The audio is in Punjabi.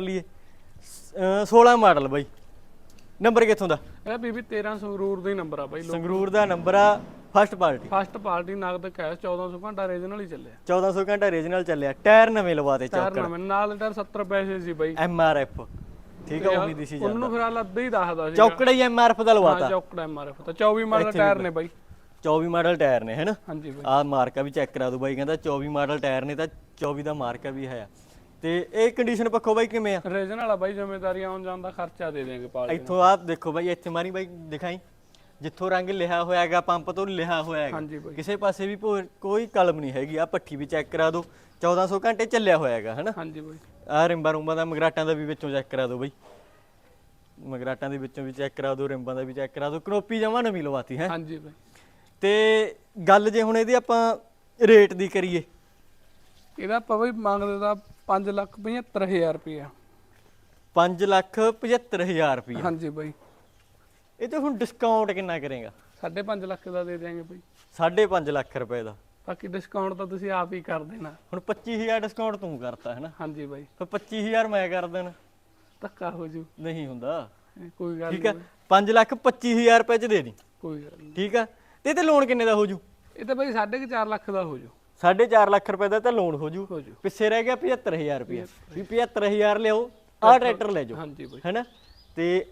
ਲਈਏ। 16 ਮਾਡਲ ਬਾਈ। ਨੰਬਰ ਕਿੱਥੋਂ ਦਾ? ਇਹ ਬੀਬੀ 13 ਸੰਗਰੂਰ ਦਾ ਹੀ ਨੰਬਰ ਆ ਬਾਈ ਸੰਗਰੂਰ ਦਾ ਨੰਬਰ ਆ ਫਸਟ ਪਾਰਟੀ। ਫਸਟ ਪਾਰਟੀ ਨਗਦ ਕੈਸ਼ 1400 ਘੰਟਾ ਰੀਜਨਲ ਹੀ ਚੱਲਿਆ। 1400 ਘੰਟਾ ਰੀਜਨਲ ਚੱਲਿਆ। ਟਾਇਰ ਨਵੇਂ ਲਵਾਤੇ ਚਾਰ ਚੌਕੜ। ਨਵੇਂ ਨਾਲ ਟਾਇਰ 70 ਪੈਸੇ ਸੀ ਬਾਈ। ਐਮ ਆਰ ਐਫ ਠੀਕ ਆ ਉਮੀਦ ਸੀ ਉਹਨਾਂ ਨੂੰ ਫਿਰ ਹਾਲ ਅੱਧਾ ਹੀ ਦੱਸਦਾ ਸੀ ਚੌਕੜਾ ਹੀ ਐਮ ਆਰ ਐਫ ਦਾ ਹਾਂ ਲਵਾਤਾ ਚੌਕੜਾ ਐਮਆਰਐਫ ਤਾਂ 24 ਮਾਡਲ ਟਾਇਰ ਨੇ ਬਾਈ। 24 ਮਾਡਲ ਟਾਇਰ ਨੇ ਹੈਨਾ ਹਾਂਜੀ ਬਾਈ। ਆਹ ਮਾਰਕਾ ਵੀ ਚੈੱਕ ਕਰਾ ਦੋ ਬਾਈ ਕਹਿੰਦਾ 24 ਮਾਡਲ ਟਾਇਰ ਨੇ ਤਾਂ 24 ਦਾ ਮਾਰਕਾ ਵੀ ਹੈ। ਤੇ ਇਹ ਕੰਡੀਸ਼ਨ ਪੱਖੋਂ ਬਾਈ ਕਿਵੇਂ ਆ? ਰੀਜਨਲ ਵਾਲਾ ਬਾਈ ਜ਼ਿੰਮੇਵਾਰੀ ਆਉਣ ਜਾਣ ਦਾ ਖਰਚਾ ਦੇ ਦੇਣਗੇ ਪਾਲ ਇੱਥੋਂ ਆਹ ਦੇਖੋ ਬਾਈ ਇੱਥੇ ਮਾਰੀ ਬਾਈ ਦਿਖਾਈ। ਜਿੱਥੋਂ ਰੰਗ ਲਿਖਿਆ ਹੋਇਆ ਹੈਗਾ ਪੰਪ ਤੋਂ ਲਿਖਿਆ ਹੋਇਆ ਹੈਗਾ। ਹਾਂਜੀ ਬਾਈ। ਕਿਸੇ ਪਾਸੇ ਵੀ ਕੋਈ ਕਲਮ ਨਹੀਂ ਹੈਗੀ। ਆ ਪੱਠੀ ਵੀ ਚੈੱਕ ਕਰਾ ਦਿਓ। 1400 ਘੰਟੇ ਚੱਲਿਆ ਹੋਇਆ ਹੈਗਾ ਹਨਾ? ਹਾਂਜੀ ਬਾਈ। ਆ ਰਿੰਬਾਂ ਰੂੰਬਾਂ ਦਾ ਮਗਰਾਟਾਂ ਦਾ ਵੀ ਵਿੱਚੋਂ ਚੈੱਕ ਕਰਾ ਦਿਓ ਬਾਈ। ਮਗਰਾਟਾਂ ਦੇ ਵਿੱਚੋਂ ਵੀ ਚੈੱਕ ਕਰਾ ਦਿਓ ਰਿੰਬਾਂ ਦਾ ਵੀ ਚੈੱਕ ਕਰਾ ਦਿਓ। ਕਨੋਪੀ ਜਮਾ ਨਵੀਂ ਲਵਾਤੀ ਹੈ? ਹਾਂਜੀ ਬਾਈ। ਤੇ ਗੱਲ ਜੇ ਹੁਣ ਇਹਦੀ ਆਪਾਂ ਰੇਟ ਦੀ ਕਰੀਏ। ਇਹਦਾ ਆਪਾਂ ਬਾਈ ਮੰਗਦੇ ਦਾ 5 ਲੱਖ 75000 ਰੁਪਇਆ 5 ਲੱਖ 75000 ਰੁਪਏ ਹਾਂਜੀ ਬਾਈ। ਇਹ ਤੇ ਹੁਣ ਡਿਸਕਾਊਂਟ ਕਿੰਨਾ ਕਰੇਗਾ? 5.5 ਲੱਖ ਦਾ ਦੇ ਦਿਆਂਗੇ ਬਾਈ। 5.5 ਲੱਖ ਰੁਪਏ ਦਾ। ਬਾਕੀ ਡਿਸਕਾਊਂਟ ਤਾਂ ਤੁਸੀਂ ਆਪ ਹੀ ਕਰ ਦੇਣਾ। ਹੁਣ 25000 ਡਿਸਕਾਊਂਟ ਤੂੰ ਕਰਤਾ ਹੈ ਨਾ? ਹਾਂਜੀ ਬਾਈ। ਫਿਰ 25000 ਮੈਂ ਕਰ ਦੇਣਾ। ਧੱਕਾ ਹੋ ਜੂ। ਨਹੀਂ ਹੁੰਦਾ। ਇਹ ਕੋਈ ਗੱਲ ਠੀਕ ਹੈ 5 ਲੱਖ 25000 ਰੁਪਏ ਚ ਦੇ ਦੀ। ਕੋਈ ਗੱਲ ਨਹੀਂ। ਠੀਕ ਆ? ਤੇ ਤੇ ਲੋਨ ਕਿੰਨੇ ਦਾ ਹੋ ਜੂ? ਇਹ ਤਾਂ ਬਾਈ 4.5 ਲੱਖ ਦਾ ਹੋ ਜੂ। 4.5 ਲੱਖ ਰੁਪਏ ਦਾ ਤਾਂ ਲੋਨ ਹੋ ਜੂ ਹੋ ਜੂ ਪਿੱਛੇ ਰਹਿ ਗਿਆ 75000 ਰੁਪਏ ਵੀ 75000 ਲਿਆਓ ਆਹ ਟਰੈਕਟਰ ਲੈ ਜਾਓ। ਹਾਂਜੀ ਬਾਈ। ਹੈਨਾ? ਤੇ